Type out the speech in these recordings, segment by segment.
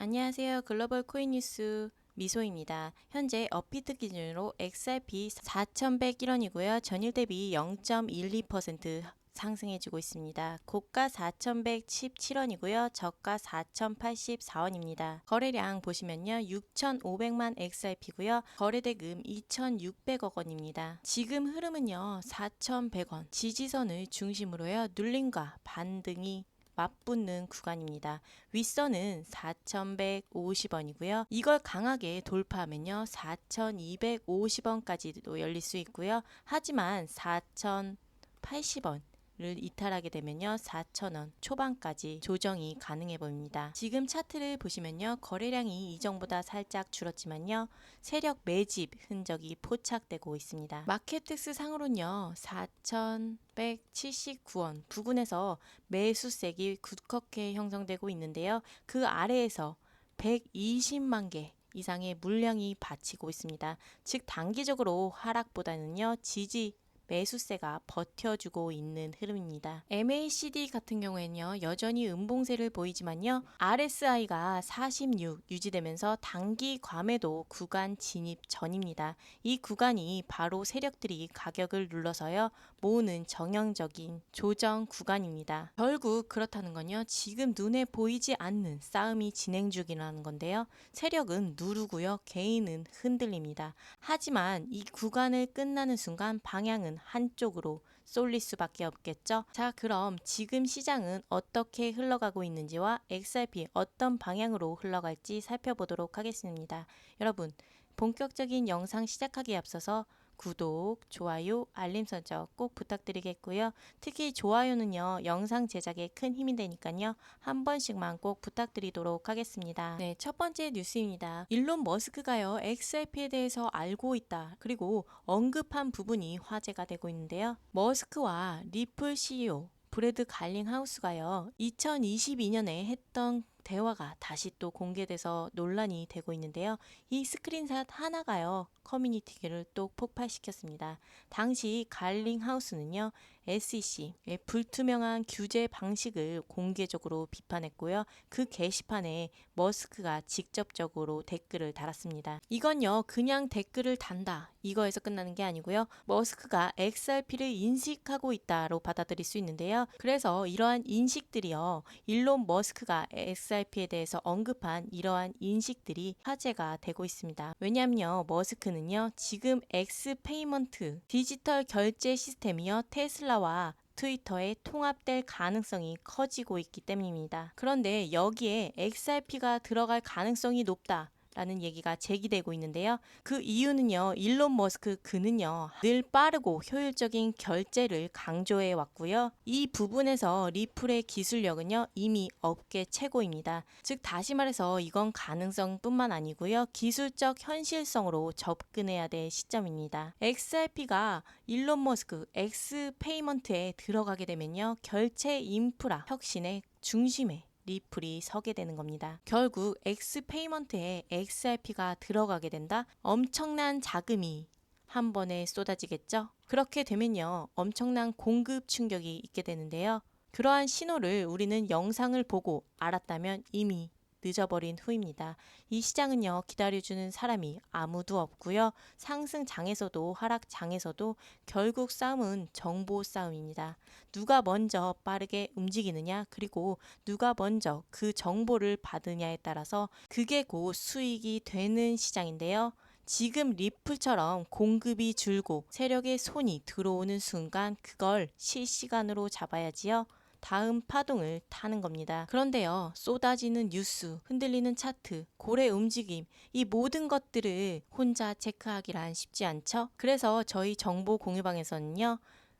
안녕하세요. 글로벌 코인 뉴스 미소입니다. 현재 업비트 기준으로 XRP 4,101원이고요. 전일 대비 0.12% 상승해주고 있습니다. 고가 4,117원이고요. 저가 4,084원입니다. 거래량 보시면요. 6,500만 XRP고요. 거래대금 2,600억 원입니다. 지금 흐름은요. 4,100원 지지선을 중심으로요. 눌림과 반등이 맞붙는 구간입니다. 윗선은 4,150원이고요. 이걸 강하게 돌파하면요. 4,250원까지도 열릴 수 있고요. 하지만 4,080원 를 이탈하게 되면요 4,000원 초반까지 조정이 가능해 보입니다. 지금 차트를 보시면요 거래량이 이전보다 살짝 줄었지만요 세력 매집 흔적이 포착되고 있습니다. 마켓텍스 상으로는요 4,179원 부근에서 매수색이 굳건하게 형성되고 있는데요 그 아래에서 120만 개 이상의 물량이 받치고 있습니다. 즉 단기적으로 하락보다는요 지지 매수세가 버텨주고 있는 흐름입니다. MACD 같은 경우에는요, 여전히 음봉세를 보이지만요, RSI가 46 유지되면서 단기 과매도 구간 진입 전입니다. 이 구간이 바로 세력들이 가격을 눌러서요, 모으는 정형적인 조정 구간입니다. 결국 그렇다는 건요, 지금 눈에 보이지 않는 싸움이 진행 중이라는 건데요, 세력은 누르고요, 개인은 흔들립니다. 하지만 이 구간을 끝나는 순간 방향은 한쪽으로 쏠릴 수밖에 없겠죠. 자, 그럼 지금 시장은 어떻게 흘러가고 있는지와 XRP 어떤 방향으로 흘러갈지 살펴보도록 하겠습니다. 여러분, 본격적인 영상 시작하기에 앞서서 구독, 좋아요, 알림 설정 꼭 부탁드리겠고요. 특히 좋아요는요, 영상 제작에 큰 힘이 되니까요. 한 번씩만 꼭 부탁드리도록 하겠습니다. 네, 첫 번째 뉴스입니다. 일론 머스크가요, XRP에 대해서 알고 있다. 그리고 언급한 부분이 화제가 되고 있는데요. 머스크와 리플 CEO 브래드 갈링하우스가요, 2022년에 했던 대화가 다시 또 공개돼서 논란이 되고 있는데요. 이 스크린샷 하나가요. 커뮤니티를 또 폭발시켰습니다. 당시 갈링하우스는요. SEC의 불투명한 규제 방식을 공개적으로 비판했고요. 그 게시판에 머스크가 직접적으로 댓글을 달았습니다. 이건요. 그냥 댓글을 단다. 이거에서 끝나는 게 아니고요. 머스크가 XRP를 인식하고 있다로 받아들일 수 있는데요. 그래서 이러한 인식들이요. 일론 머스크가 XRP에 대해서 언급한 이러한 인식들이 화제가 되고 있습니다. 왜냐하면요. 머스크는요. 지금 엑스페이먼트 디지털 결제 시스템이요. 테슬라와 트위터에 통합될 가능성이 커지고 있기 때문입니다. 그런데 여기에 XRP가 들어갈 가능성이 높다. 라는 얘기가 제기되고 있는데요. 그 이유는요, 일론 머스크 그는요, 늘 빠르고 효율적인 결제를 강조해 왔고요. 이 부분에서 리플의 기술력은요, 이미 업계 최고입니다. 즉, 다시 말해서 이건 가능성뿐만 아니고요, 기술적 현실성으로 접근해야 될 시점입니다. XRP가 일론 머스크 엑스페이먼트에 들어가게 되면요, 결제 인프라 혁신의 중심에 리플이 서게 되는 겁니다. 결국 엑스페이먼트에 XRP가 들어가게 된다? 엄청난 자금이 한 번에 쏟아지겠죠? 그렇게 되면요. 엄청난 공급 충격이 있게 되는데요. 그러한 신호를 우리는 영상을 보고 알았다면 이미 늦어버린 후입니다. 이 시장은요, 기다려주는 사람이 아무도 없고요. 상승장에서도 하락장에서도 결국 싸움은 정보 싸움입니다. 누가 먼저 빠르게 움직이느냐, 그리고 누가 먼저 그 정보를 받으냐에 따라서 그게 곧 수익이 되는 시장인데요. 지금 리플처럼 공급이 줄고 세력의 손이 들어오는 순간 그걸 실시간으로 잡아야지요. 다음 파동을 타는 겁니다. 그런데요, 쏟아지는 뉴스, 흔들리는 차트, 고래 움직임, 이 모든 것들을 혼자 체크하기란 쉽지 않죠? 그래서 저희 정보 공유방에서는요,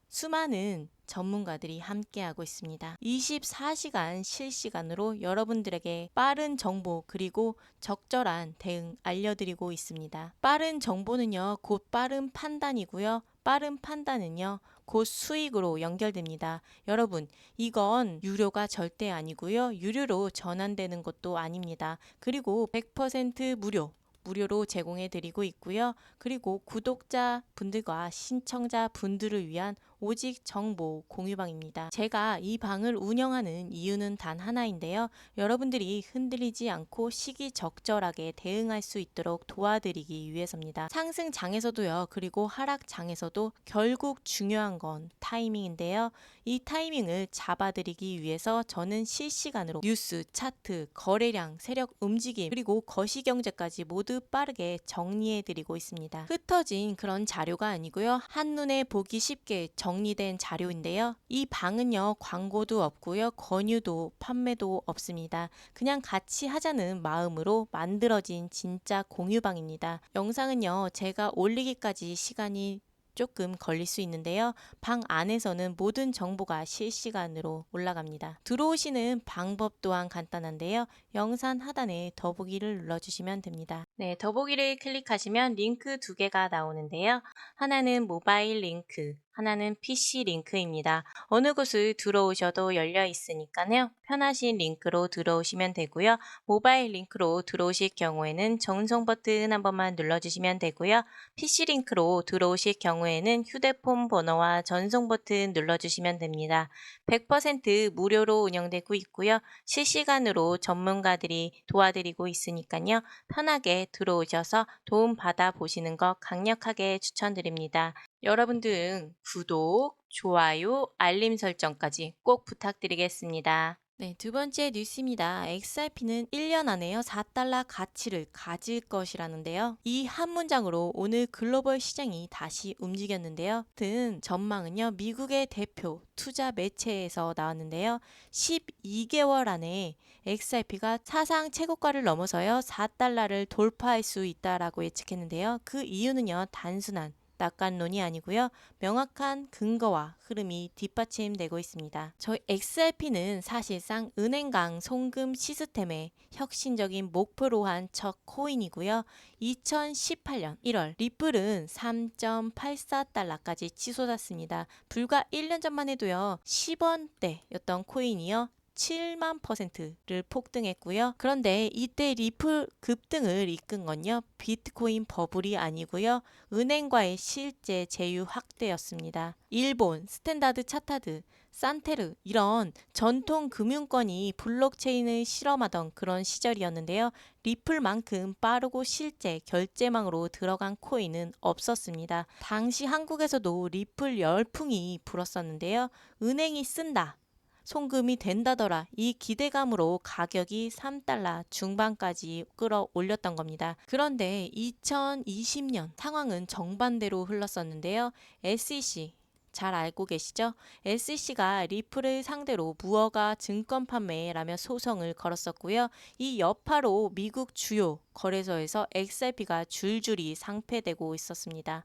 수많은 전문가들이 함께하고 있습니다. 24시간 실시간으로 여러분들에게 빠른 정보 그리고 적절한 대응 알려드리고 있습니다. 빠른 정보는요, 곧 빠른 판단이고요. 빠른 판단은요, 곧 수익으로 연결됩니다. 여러분, 이건 유료가 절대 아니고요. 유료로 전환되는 것도 아닙니다. 그리고 100% 무료. 무료로 제공해 드리고 있고요. 그리고 구독자 분들과 신청자 분들을 위한 오직 정보 공유방입니다. 제가 이 방을 운영하는 이유는 단 하나인데요. 여러분들이 흔들리지 않고 시기적절하게 대응할 수 있도록 도와드리기 위해서입니다. 상승장에서도요, 그리고 하락장에서도 결국 중요한 건 타이밍인데요. 이 타이밍을 잡아드리기 위해서 저는 실시간으로 뉴스, 차트, 거래량, 세력 움직임, 그리고 거시경제까지 모두 빠르게 정리해드리고 있습니다. 흩어진 그런 자료가 아니고요. 한눈에 보기 쉽게 정 리된 자료인데요. 이 방은요, 광고도 없고요. 권유도, 판매도 없습니다. 그냥 같이 하자는 마음으로 만들어진 진짜 공유방입니다. 영상은요, 제가 올리기까지 시간이 조금 걸릴 수 있는데요. 방 안에서는 모든 정보가 실시간으로 올라갑니다. 들어오시는 방법 또한 간단한데요. 영상 하단에 더보기를 눌러주시면 됩니다. 네, 더보기를 클릭하시면 링크 두 개가 나오는데요. 하나는 모바일 링크, 하나는 PC 링크입니다. 어느 곳을 들어오셔도 열려 있으니까요. 편하신 링크로 들어오시면 되고요. 모바일 링크로 들어오실 경우에는 전송 버튼 한 번만 눌러주시면 되고요. PC 링크로 들어오실 경우에는 휴대폰 번호와 전송 버튼 눌러주시면 됩니다. 100% 무료로 운영되고 있고요. 실시간으로 전문가들이 도와드리고 있으니까요. 편하게 들어오셔서 도움 받아 보시는 것 강력하게 추천드립니다. 여러분들 구독, 좋아요, 알림 설정까지 꼭 부탁드리겠습니다. 네, 두 번째 뉴스입니다. XRP는 1년 안에요 4달러 가치를 가질 것이라는데요. 이 한 문장으로 오늘 글로벌 시장이 다시 움직였는데요. 든 전망은요. 미국의 대표 투자 매체에서 나왔는데요. 12개월 안에 XRP가 사상 최고가를 넘어서요 4달러를 돌파할 수 있다라고 예측했는데요. 그 이유는요. 단순한 낙관론이 아니고요. 명확한 근거와 흐름이 뒷받침되고 있습니다. 저희 XRP는 사실상 은행강 송금 시스템의 혁신적인 목표로 한 첫 코인이고요. 2018년 1월 리플은 3.84달러까지 치솟았습니다. 불과 1년 전만 해도요. 10원대였던 코인이요. 7만 퍼센트를 폭등했고요. 그런데 이때 리플 급등을 이끈 건요. 비트코인 버블이 아니고요. 은행과의 실제 제휴 확대였습니다. 일본 스탠다드 차타드 산테르 이런 전통 금융권이 블록체인을 실험하던 그런 시절이었는데요. 리플만큼 빠르고 실제 결제망으로 들어간 코인은 없었습니다. 당시 한국에서도 리플 열풍이 불었었는데요. 은행이 쓴다. 송금이 된다더라. 이 기대감으로 가격이 3달러 중반까지 끌어올렸던 겁니다. 그런데 2020년 상황은 정반대로 흘렀었는데요. SEC 잘 알고 계시죠? SEC가 리플을 상대로 무허가 증권 판매라며 소송을 걸었었고요. 이 여파로 미국 주요 거래소에서 XRP가 줄줄이 상폐되고 있었습니다.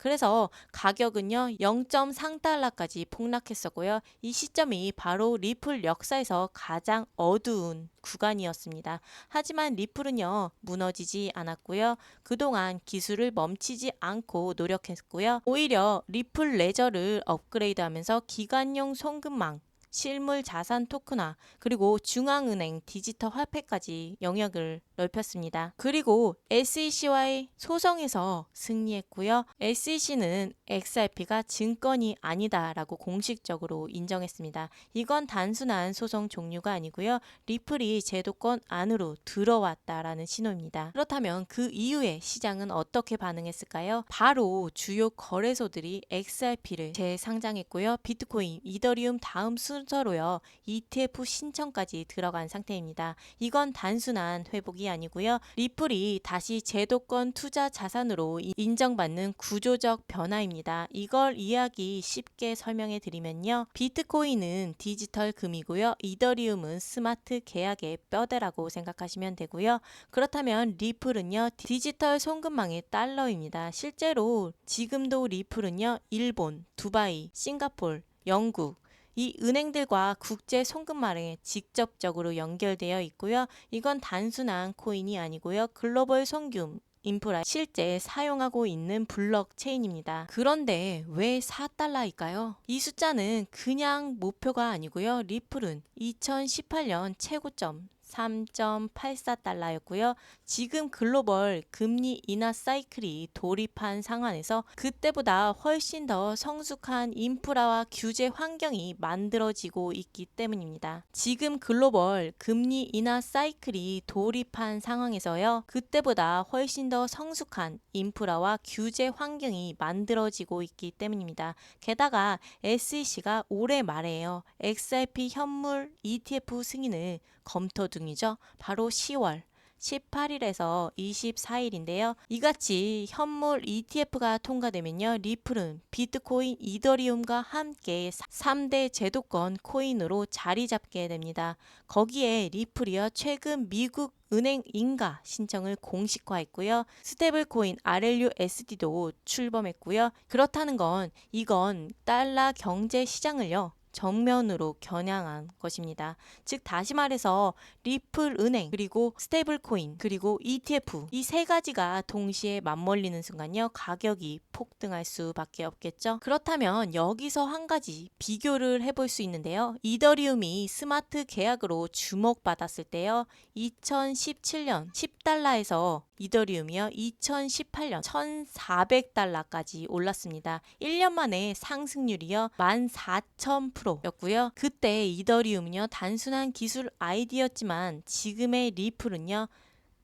그래서 가격은요 0.3달러까지 폭락했었고요. 이 시점이 바로 리플 역사에서 가장 어두운 구간이었습니다. 하지만 리플은요 무너지지 않았고요. 그동안 기술을 멈추지 않고 노력했고요. 오히려 리플 레저를 업그레이드하면서 기관용 송금망 실물 자산 토큰화, 그리고 중앙은행 디지털 화폐까지 영역을 넓혔습니다. 그리고 SEC와의 소송에서 승리했고요. SEC는 XRP가 증권이 아니다라고 공식적으로 인정했습니다. 이건 단순한 소송 종류가 아니고요. 리플이 제도권 안으로 들어왔다라는 신호입니다. 그렇다면 그 이후에 시장은 어떻게 반응했을까요? 바로 주요 거래소들이 XRP를 재상장했고요. 비트코인, 이더리움 다음 순서로요. ETF 신청까지 들어간 상태입니다. 이건 단순한 회복이 아니고요. 리플이 다시 제도권 투자 자산으로 인정받는 구조적 변화입니다. 이걸 이해하기 쉽게 설명해 드리면요. 비트코인은 디지털 금이고요. 이더리움은 스마트 계약의 뼈대라고 생각하시면 되고요. 그렇다면 리플은요. 디지털 송금망의 달러입니다. 실제로 지금도 리플은요. 일본, 두바이, 싱가폴, 영국, 이 은행들과 국제 송금망에 직접적으로 연결되어 있고요. 이건 단순한 코인이 아니고요. 글로벌 송금 인프라 실제 사용하고 있는 블록체인입니다. 그런데 왜 4달러일까요? 이 숫자는 그냥 목표가 아니고요. 리플은 2018년 최고점 3.84달러였고요. 지금 글로벌 금리 인하 사이클이 돌입한 상황에서 그때보다 훨씬 더 성숙한 인프라와 규제 환경이 만들어지고 있기 때문입니다. 지금 글로벌 금리 인하 사이클이 돌입한 상황에서요. 그때보다 훨씬 더 성숙한 인프라와 규제 환경이 만들어지고 있기 때문입니다. 게다가 SEC가 올해 말에요. XRP 현물 ETF 승인을 검토 중 이죠. 바로 10월 18일에서 24일인데요. 이같이 현물 ETF가 통과되면요. 리플은 비트코인, 이더리움과 함께 3대 제도권 코인으로 자리 잡게 됩니다. 거기에 리플이요. 최근 미국 은행 인가 신청을 공식화했고요. 스테이블 코인 RLUSD도 출범했고요. 그렇다는 건 이건 달러 경제 시장을요. 정면으로 겨냥한 것입니다. 즉 다시 말해서 리플 은행 그리고 스테이블 코인 그리고 ETF 이 세 가지가 동시에 맞물리는 순간요 가격이 폭등할 수밖에 없겠죠. 그렇다면 여기서 한 가지 비교를 해볼 수 있는데요. 이더리움이 스마트 계약으로 주목받았을 때요 2017년 10달러에서 이더리움이요 2018년 1,400달러까지 올랐습니다. 1년 만에 상승률이요 14,000%였고요. 그때 이더리움은요 단순한 기술 아이디였지만 지금의 리플은요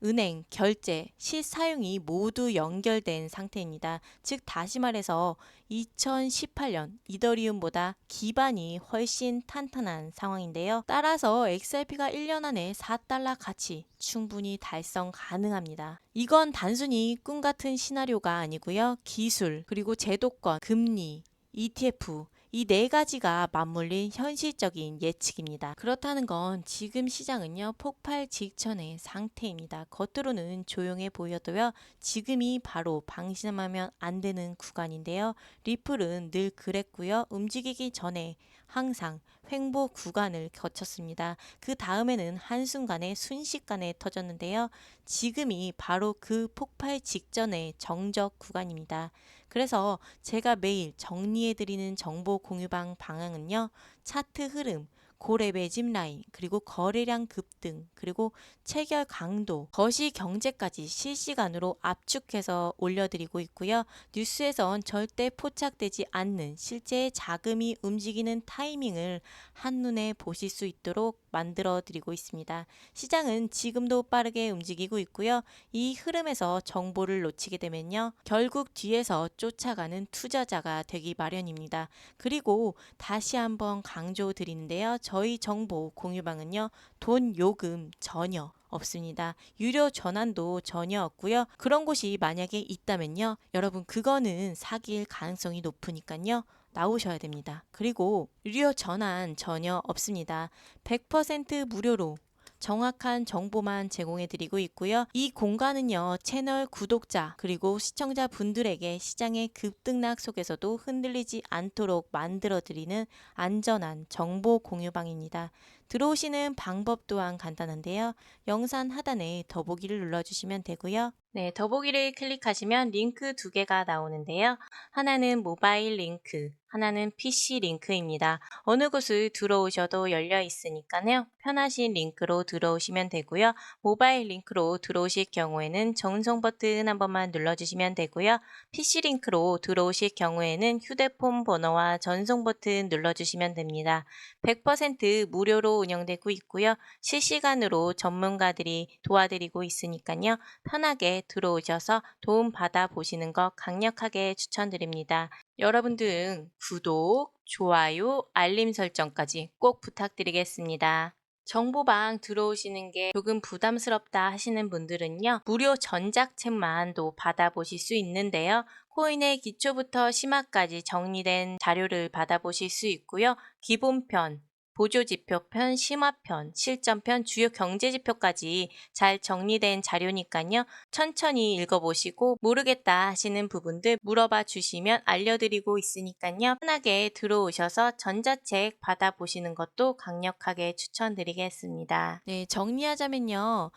은행, 결제, 실사용이 모두 연결된 상태입니다. 즉 다시 말해서 2018년 이더리움보다 기반이 훨씬 탄탄한 상황인데요. 따라서 XRP가 1년 안에 4달러 가치 충분히 달성 가능합니다. 이건 단순히 꿈 같은 시나리오가 아니고요. 기술, 그리고 제도권, 금리, ETF 이 네 가지가 맞물린 현실적인 예측입니다. 그렇다는 건 지금 시장은요 폭발 직전의 상태입니다. 겉으로는 조용해 보여도요 지금이 바로 방심하면 안 되는 구간인데요. 리플은 늘 그랬고요 움직이기 전에 항상 횡보 구간을 거쳤습니다. 그 다음에는 한순간에 순식간에 터졌는데요. 지금이 바로 그 폭발 직전의 정적 구간입니다. 그래서 제가 매일 정리해드리는 정보 공유방 방향은요. 차트 흐름, 고래 매집 라인, 그리고 거래량 급등, 그리고 체결 강도, 거시 경제까지 실시간으로 압축해서 올려드리고 있고요. 뉴스에선 절대 포착되지 않는 실제 자금이 움직이는 타이밍을 한눈에 보실 수 있도록 만들어 드리고 있습니다. 시장은 지금도 빠르게 움직이고 있고요. 이 흐름에서 정보를 놓치게 되면요. 결국 뒤에서 쫓아가는 투자자가 되기 마련입니다. 그리고 다시 한번 강조 드리는데요. 저희 정보 공유방은요. 돈 요금 전혀 없습니다. 유료 전환도 전혀 없고요. 그런 곳이 만약에 있다면요. 여러분 그거는 사기일 가능성이 높으니까요. 나오셔야 됩니다. 그리고 유료 전환 전혀 없습니다. 100% 무료로 정확한 정보만 제공해 드리고 있고요. 이 공간은요, 채널 구독자 그리고 시청자 분들에게 시장의 급등락 속에서도 흔들리지 않도록 만들어 드리는 안전한 정보 공유방입니다. 들어오시는 방법 또한 간단한데요. 영상 하단에 더보기를 눌러주시면 되고요. 네, 더보기를 클릭하시면 링크 두 개가 나오는데요. 하나는 모바일 링크, 하나는 PC 링크입니다. 어느 곳을 들어오셔도 열려 있으니까요. 편하신 링크로 들어오시면 되고요. 모바일 링크로 들어오실 경우에는 전송 버튼 한 번만 눌러주시면 되고요. PC 링크로 들어오실 경우에는 휴대폰 번호와 전송 버튼 눌러주시면 됩니다. 100% 무료로 운영되고 있고요. 실시간으로 전문가들이 도와드리고 있으니까요. 편하게 들어오셔서 도움 받아 보시는 것 강력하게 추천드립니다. 여러분들 구독, 좋아요, 알림 설정까지 꼭 부탁드리겠습니다. 정보방 들어오시는 게 조금 부담스럽다 하시는 분들은요, 무료 전작책만도 받아보실 수 있는데요. 코인의 기초부터 심화까지 정리된 자료를 받아보실 수 있고요. 기본편, 보조지표편, 심화편, 실전편, 주요 경제지표까지 잘 정리된 자료니까요. 천천히 읽어보시고 모르겠다 하시는 부분들 물어봐 주시면 알려드리고 있으니까요. 편하게 들어오셔서 전자책 받아보시는 것도 강력하게 추천드리겠습니다. 네, 정리하자면요.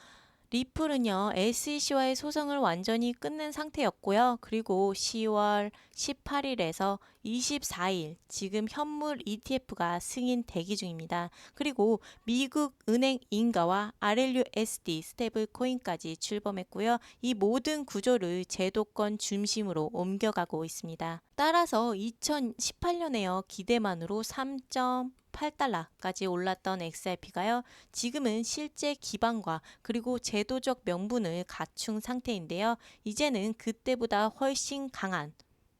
리플은요, SEC와의 소송을 완전히 끝낸 상태였고요. 그리고 10월 18일에서 24일, 지금 현물 ETF가 승인 대기 중입니다. 그리고 미국 은행 인가와 RLUSD 스테이블 코인까지 출범했고요. 이 모든 구조를 제도권 중심으로 옮겨가고 있습니다. 따라서 2018년에요, 기대만으로 3.8달러까지 올랐던 XRP가요, 지금은 실제 기반과 그리고 제도적 명분을 갖춘 상태인데요. 이제는 그때보다 훨씬 강한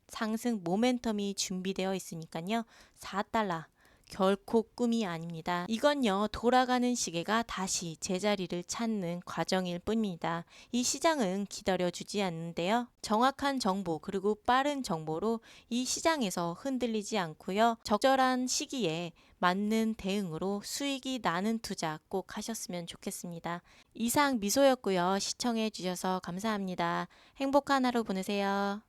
상승 모멘텀이 준비되어 있으니까요. 4달러 결코 꿈이 아닙니다. 이건요, 돌아가는 시계가 다시 제자리를 찾는 과정일 뿐입니다. 이 시장은 기다려주지 않는데요. 정확한 정보, 그리고 빠른 정보로 이 시장에서 흔들리지 않고요. 적절한 시기에 맞는 대응으로 수익이 나는 투자 꼭 하셨으면 좋겠습니다. 이상 미소였고요. 시청해 주셔서 감사합니다. 행복한 하루 보내세요.